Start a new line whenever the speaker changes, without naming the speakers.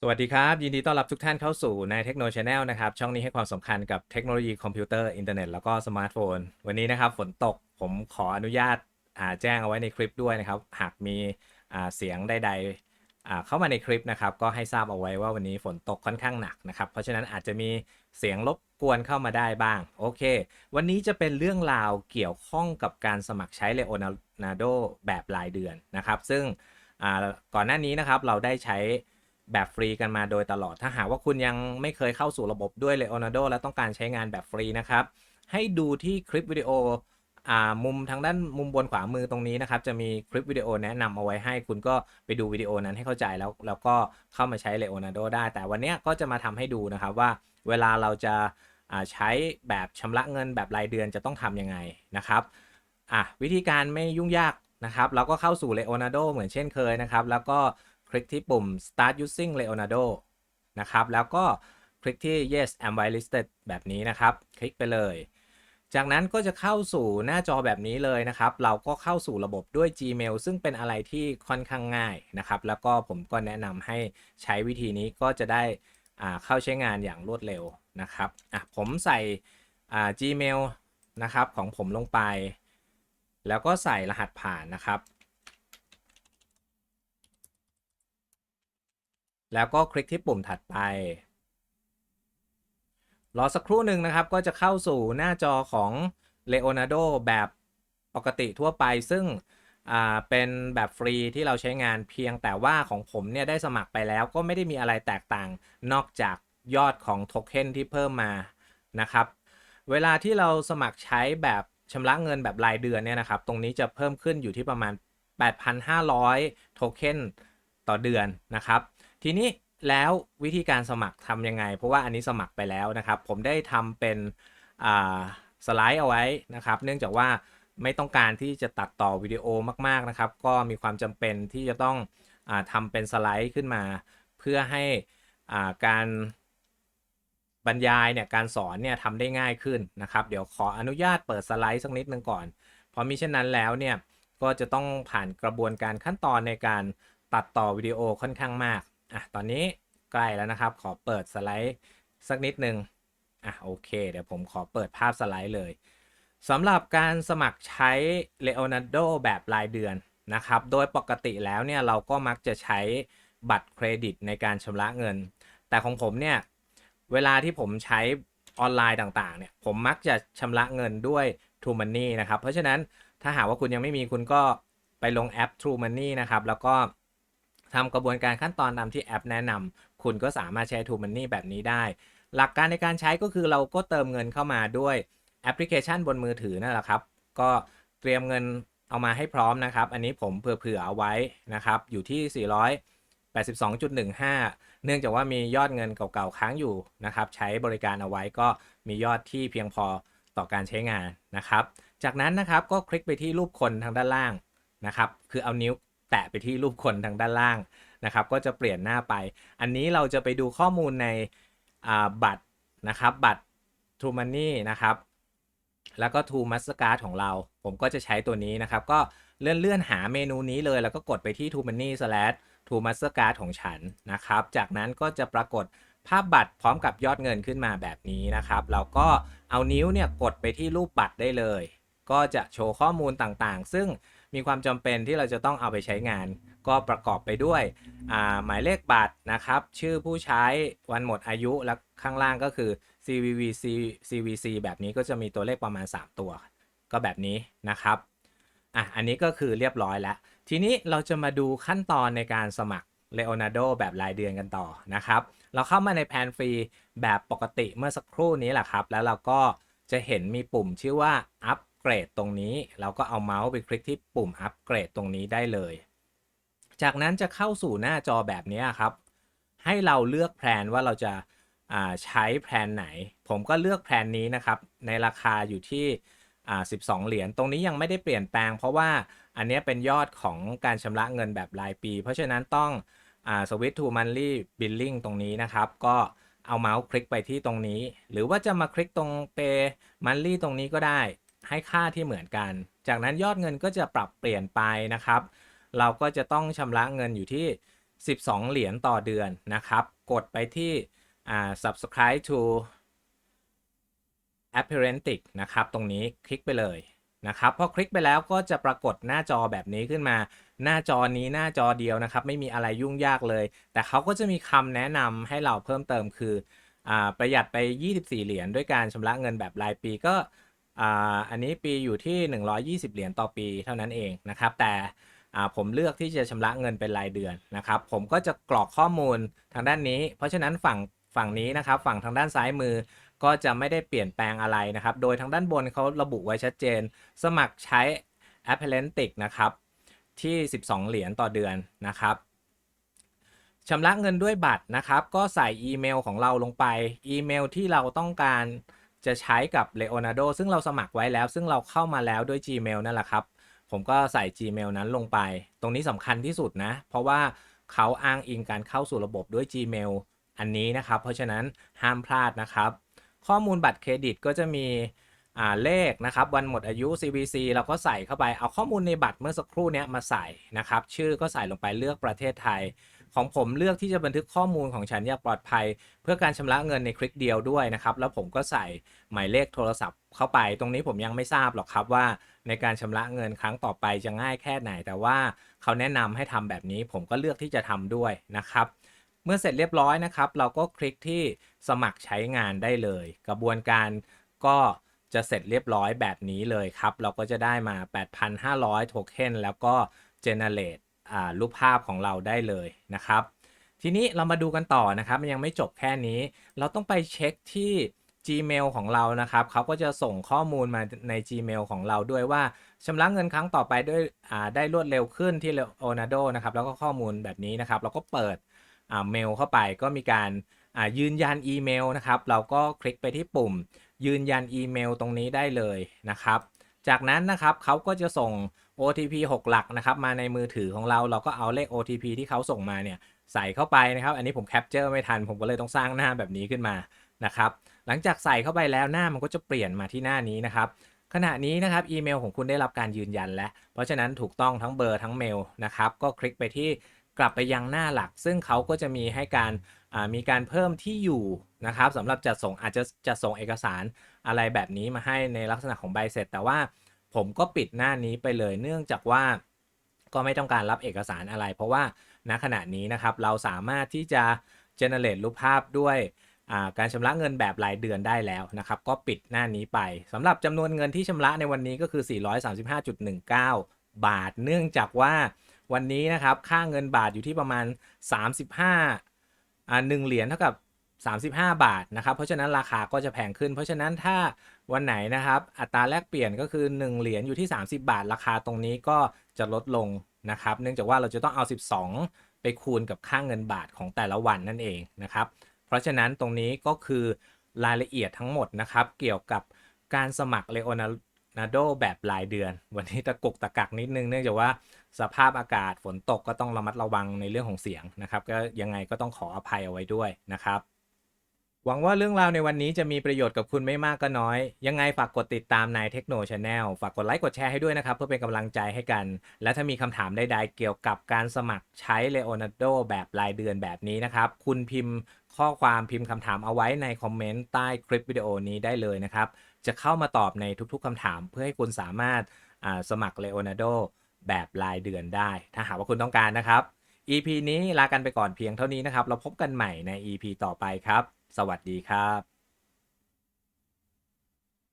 สวัสดีครับ ยินดีต้อนรับทุกท่านเข้าสู่ในเทคโนโลยีแนลนะครับ ช่องนี้ให้ความสำคัญกับเทคโนโลยีคอมพิวเตอร์อินเทอร์เน็ตแล้วก็สมาร์ทโฟน วันนี้นะครับฝนตกผมขออนุญาตาแจ้งเอาไว้ในคลิปด้วยนะครับ หากมีเสียงใดๆเข้ามาในคลิปนะครับ ก็ให้ทราบเอาไว้ว่าวันนี้ฝนตกค่อนข้างหนักนะครับ เพราะฉะนั้นอาจจะมีเสียงรบกวนเข้ามาได้บ้าง โอเค วันนี้จะเป็นเรื่องราวเกี่ยวข้องกับการสมัครใช้ Leonardo แบบรายเดือนนะครับ ซึ่งก่อนหน้านี้นะครับเราได้ใช้ แบบฟรีกันมาโดยตลอด ถ้าหากว่าคุณยังไม่เคยเข้าสู่ระบบด้วย Leonardo และต้องการใช้งานแบบฟรีนะครับ ให้ดูที่คลิปวิดีโออ่ามุมทางด้านมุมบนขวามือตรงนี้นะครับ จะมีคลิปวิดีโอแนะนำเอาไว้ให้คุณก็ไปดูวิดีโอนั้นให้เข้าใจแล้วแล้วก็เข้ามาใช้ Leonardo ได้ แต่วันนี้ก็จะมาทำให้ดูนะครับว่าเวลาเราจะอ่าใช้แบบชำระเงินแบบรายเดือนจะต้องทำยังไงนะครับอะวิธีการไม่ยุ่งยากนะครับ เราก็เข้าสู่ Leonardo เหมือนเช่นเคยนะครับ แล้วก็ คลิกที่ปุ่ม start using Leonardo นะครับ แล้วก็คลิกที่ yes I'm why listed แบบนี้นะครับ คลิกไปเลย จากนั้นก็จะเข้าสู่หน้าจอแบบนี้เลยนะครับ เราก็เข้าสู่ระบบด้วย Gmail ซึ่งเป็นอะไรที่ค่อนข้างง่ายนะครับ แล้วก็ผมก็แนะนำให้ใช้วิธีนี้ก็จะได้เข้าใช้งานอย่างรวดเร็วนะครับผมใส่ Gmail นะครับของผมลงไป แล้วก็ใส่รหัสผ่านนะครับ แล้วก็คลิกที่ปุ่มถัดไป รอสักครู่หนึ่งนะครับก็จะเข้าสู่หน้าจอของ Leonardo แบบปกติทั่วไป ซึ่งเป็นแบบฟรีที่เราใช้งานเพียงแต่ว่าของผมเนี่ยได้สมัครไปแล้วก็ไม่ได้มีอะไรแตกต่างนอกจากยอดของโทเค็นที่เพิ่มมานะครับ เวลาที่เราสมัครใช้แบบชำระเงินแบบรายเดือนเนี่ยนะครับ ตรงนี้จะเพิ่มขึ้นอยู่ที่ประมาณ 8,500 โทเค็นต่อเดือนนะครับ ทีนี้แล้ววิธีการสมัครทำยังไง เพราะว่าอันนี้สมัครไปแล้วนะครับ ผมได้ทำเป็นสไลด์เอาไว้นะครับ เนื่องจากว่าไม่ต้องการที่จะตัดต่อวิดีโอมากๆนะครับ ก็มีความจำเป็นที่จะต้องอทำเป็นสไลด์ขึ้นมา เพื่อให้การบรรยายเนี่ยการสอนเนี่ยทำได้ง่ายขึ้นนะครับ เดี๋ยวขออนุญาตเปิดสไลด์สักนิดนึงก่อน เพราะมิฉะนั้นแล้วเนี่ยก็จะต้องผ่านกระบวนการขั้นตอนในการตัดต่อวิดีโอค่อนข้างมาก อะตอนนี้ใกล้แล้วนะครับ ขอเปิดสไลด์สักนิดนึงอะโอเค เดี๋ยวผมขอเปิดภาพสไลด์เลยสำหรับการสมัครใช้ Leonardo แบบรายเดือนนะครับ โดยปกติแล้วเนี่ยเราก็มักจะใช้บัตรเครดิตในการชำระเงิน แต่ของผมเนี่ย เวลาที่ผมใช้ออนไลน์ต่างๆเนี่ย ผมมักจะชำระเงินด้วย True Money นะครับ เพราะฉะนั้นถ้าหากว่าคุณยังไม่มีคุณก็ไปลงแอป True Money นะครับ แล้วก็ ทำกระบวนการขั้นตอนตามที่แอปแนะนำคุณก็สามารถใช้ True Money แบบนี้ได้ หลักการในการใช้ก็คือเราก็เติมเงินเข้ามาด้วยแอปพลิเคชันบนมือถือนั่นแหละครับ ก็เตรียมเงินเอามาให้พร้อมนะครับ อันนี้ผมเผื่อๆเอาไว้นะครับ อยู่ที่ 482.15 เนื่องจากว่ามียอดเงินเก่าๆค้างอยู่นะครับ ใช้บริการเอาไว้ก็มียอดที่เพียงพอต่อการใช้งานนะครับ จากนั้นนะครับก็คลิกไปที่รูปคนทางด้านล่างนะครับ คือเอานิ้ว แตะไปที่รูปคนทางด้านล่างนะครับ ก็จะเปลี่ยนหน้าไป อันนี้เราจะไปดูข้อมูลในบัตรนะครับ บัตร True Money นะครับ แล้วก็ True Mastercard ของเรา ผมก็จะใช้ตัวนี้นะครับ ก็เลื่อนเลื่อนหาเมนูนี้เลย แล้วก็กดไปที่ True Money slash True Mastercard ของฉันนะครับ จากนั้นก็จะปรากฏภาพบัตรพร้อมกับยอดเงินขึ้นมาแบบนี้นะครับ เราก็เอานิ้วเนี่ยกดไปที่รูปบัตรได้เลย ก็จะโชว์ข้อมูลต่างๆ ซึ่ง มีความจำเป็นที่เราจะต้องเอาไปใช้งาน ก็ประกอบไปด้วยหมายเลขบัตรนะครับ ชื่อผู้ใช้วันหมดอายุและข้างล่างก็คือ CVV CVC แบบนี้ก็จะมีตัวเลขประมาณ 3 ตัว ก็แบบนี้นะครับอะอันนี้ก็คือเรียบร้อยแล้ว ทีนี้เราจะมาดูขั้นตอนในการสมัคร Leonardo แบบรายเดือนกันต่อนะครับ เราเข้ามาในแผนฟรีแบบปกติเมื่อสักครู่นี้แหละครับ แล้วเราก็จะเห็นมีปุ่มชื่อว่าอัป เกรดตรงนี้ เราก็เอาเมาส์ไปคลิกที่ปุ่มอัปเกรดตรงนี้ได้เลย จากนั้นจะเข้าสู่หน้าจอแบบนี้ครับ ให้เราเลือกแพลนว่าเราจะใช้แพลนไหน ผมก็เลือกแพลนนี้นะครับ ในราคาอยู่ที่12 เหรียญ ตรงนี้ยังไม่ได้เปลี่ยนแปลง เพราะว่าอันนี้เป็นยอดของการชำระเงินแบบรายปี เพราะฉะนั้นต้องสวิตทูมันลี่บิลลิ่งตรงนี้นะครับ ก็เอาเมาส์คลิกไปที่ตรงนี้ หรือว่าจะมาคลิกตรงเปมันลี่ตรงนี้ก็ได้ ให้ค่าที่เหมือนกัน จากนั้นยอดเงินก็จะปรับเปลี่ยนไปนะครับ เราก็จะต้องชำระเงินอยู่ที่ 12 เหรียญต่อเดือนนะครับ กดไปที่ subscribe to a p p a r e n t i c นะครับ ตรงนี้คลิกไปเลยนะครับ พอคลิกไปแล้วก็จะปรากฏหน้าจอแบบนี้ขึ้นมา หน้าจอนี้หน้าจอเดียวนะครับ ไม่มีอะไรยุ่งยากเลย แต่เขาก็จะมีคำแนะนำให้เราเพิ่มเติมคืออประหยัดไป 24 เหรียญด้วยการชำระเงินแบบรายปีก็ อ่าอันนี้ปีอยู่ที่ 120 เหรียญต่อปีเท่านั้นเองนะครับ แต่ผมเลือกที่จะชำระเงินเป็นรายเดือนนะครับ ผมก็จะกรอกข้อมูลทางด้านนี้ เพราะฉะนั้นฝั่งฝั่งนี้นะครับ ฝั่งทางด้านซ้ายมือก็จะไม่ได้เปลี่ยนแปลงอะไรนะครับ โดยทางด้านบนเขาระบุไว้ชัดเจน สมัครใช้ a p p a r e n t i c นะครับ ที่ 12 เหรียญต่อเดือนนะครับชำระเงินด้วยบัตรนะครับ ก็ใส่อีเมลของเราลงไป อีเมลที่เราต้องการ จะใช้กับ Leonardo ซึ่งเราสมัครไว้แล้ว ซึ่งเราเข้ามาแล้วด้วย Gmail นั่นแหละครับ ผมก็ใส่ Gmail นั้นลงไป ตรงนี้สำคัญที่สุดนะ เพราะว่าเขาอ้างอิงการเข้าสู่ระบบด้วย Gmail อันนี้นะครับ เพราะฉะนั้นห้ามพลาดนะครับ ข้อมูลบัตรเครดิตก็จะมีอ่าเลขนะครับวันหมดอายุ CVC เราก็ใส่เข้าไปเอาข้อมูลในบัตรเมื่อสักครู่นี้มาใส่นะครับ ชื่อก็ใส่ลงไปเลือกประเทศไทย ของผมเลือกที่จะบันทึกข้อมูลของฉันอย่างปลอดภัย เพื่อการชำระเงินในคลิกเดียวด้วยนะครับ แล้วผมก็ใส่หมายเลขโทรศัพท์เข้าไป ตรงนี้ผมยังไม่ทราบหรอกครับว่า ในการชำระเงินครั้งต่อไปจะง่ายแค่ไหน แต่ว่าเขาแนะนำให้ทำแบบนี้ ผมก็เลือกที่จะทำด้วยนะครับเมื่อเสร็จเรียบร้อยนะครับ เราก็คลิกที่สมัครใช้งานได้เลย กระบวนการก็จะเสร็จเรียบร้อยแบบนี้เลยครับ เราก็จะได้มา 8,500 โทเค็นแล้วก็ generate รูปภาพของเราได้เลยนะครับ ทีนี้เรามาดูกันต่อนะครับมันยังไม่จบแค่นี้ เราต้องไปเช็คที่ Gmail ของเรานะครับเขาก็จะส่งข้อมูลมาใน Gmail ของเราด้วยว่าชำระเงินครั้งต่อไปด้วยได้รวดเร็วขึ้นที่ Leonardo นะครับแล้วก็ข้อมูลแบบนี้นะครับ เราก็เปิดเมลเข้าไปก็มีการยืนยันอีเมลนะครับ เราก็คลิกไปที่ปุ่ม ยืนยันอีเมลตรงนี้ได้เลยนะครับ จากนั้นนะครับเขาก็จะส่ง OTP 6 หลักนะครับมาในมือถือของเราเราก็เอาเลข OTP ที่เขาส่งมาเนี่ยใส่เข้าไปนะครับ อันนี้ผมแคปเจอร์ไม่ทัน ผมก็เลยต้องสร้างหน้าแบบนี้ขึ้นมานะครับ หลังจากใส่เข้าไปแล้วหน้ามันก็จะเปลี่ยนมาที่หน้านี้นะครับ ขณะนี้นะครับอีเมลของคุณได้รับการยืนยันแล้ว เพราะฉะนั้นถูกต้องทั้งเบอร์ทั้งเมลนะครับ ก็คลิกไปที่กลับไปยังหน้าหลัก ซึ่งเขาก็จะมีให้การมีการเพิ่มที่อยู่นะครับสำหรับจัดส่งอาจจะจะส่งเอกสาร อะไรแบบนี้มาให้ในลักษณะของใบเสร็จ แต่ว่าผมก็ปิดหน้านี้ไปเลยเนื่องจากว่าก็ไม่ต้องการรับเอกสารอะไร เพราะว่าณขณะนี้นะครับเราสามารถที่จะ generate รูปภาพด้วยการชำระเงินแบบรายเดือนได้แล้วนะครับ ก็ปิดหน้านี้ไปสำหรับจำนวนเงินที่ชำระในวันนี้ก็คือ 435.19 บาท เนื่องจากว่าวันนี้นะครับค่าเงินบาทอยู่ที่ประมาณ 35อ่า1เหรียญเท่ากับ 35 บาทนะครับ เพราะฉะนั้นราคาก็จะแพงขึ้น เพราะฉะนั้นถ้าวันไหนนะครับ อัตราแลกเปลี่ยนก็คือ 1 เหรียญอยู่ที่ 30 บาท ราคาตรงนี้ก็จะลดลงนะครับ เนื่องจากว่าเราจะต้องเอา 12 ไปคูณกับค่าเงินบาทของแต่ละวันนั่นเองนะครับ เพราะฉะนั้นตรงนี้ก็คือรายละเอียดทั้งหมดนะครับ เกี่ยวกับการสมัคร Leonardo แบบรายเดือน วันนี้ตะกุกตะกักนิดนึงเนื่องจากว่าสภาพอากาศฝนตกก็ต้องระมัดระวังในเรื่องของเสียงนะครับ ก็ยังไงก็ต้องขออภัยเอาไว้ด้วยนะครับ หวังว่าเรื่องราวในวันนี้จะมีประโยชน์กับคุณไม่มากก็น้อย ยังไงฝากกดติดตามนายเทคโนชาแนลฝากกดไลค์กดแชร์ให้ด้วยนะครับ เพื่อเป็นกำลังใจให้กัน และถ้ามีคำถามใดๆเกี่ยวกับการสมัครใช้ Leonardo แบบรายเดือนแบบนี้นะครับ คุณพิมพ์ข้อความพิมพ์คำถามเอาไว้ในคอมเมนต์ใต้คลิปวิดีโอนี้ได้เลยนะครับ จะเข้ามาตอบในทุกๆคำถาม เพื่อให้คุณสามารถสมัคร Leonardo แบบรายเดือนได้ ถ้าหากว่าคุณต้องการนะครับ EP นี้ลากันไปก่อนเพียงเท่านี้นะครับ เราพบกันใหม่ใน EP ต่อไปครับ สวัสดีครับ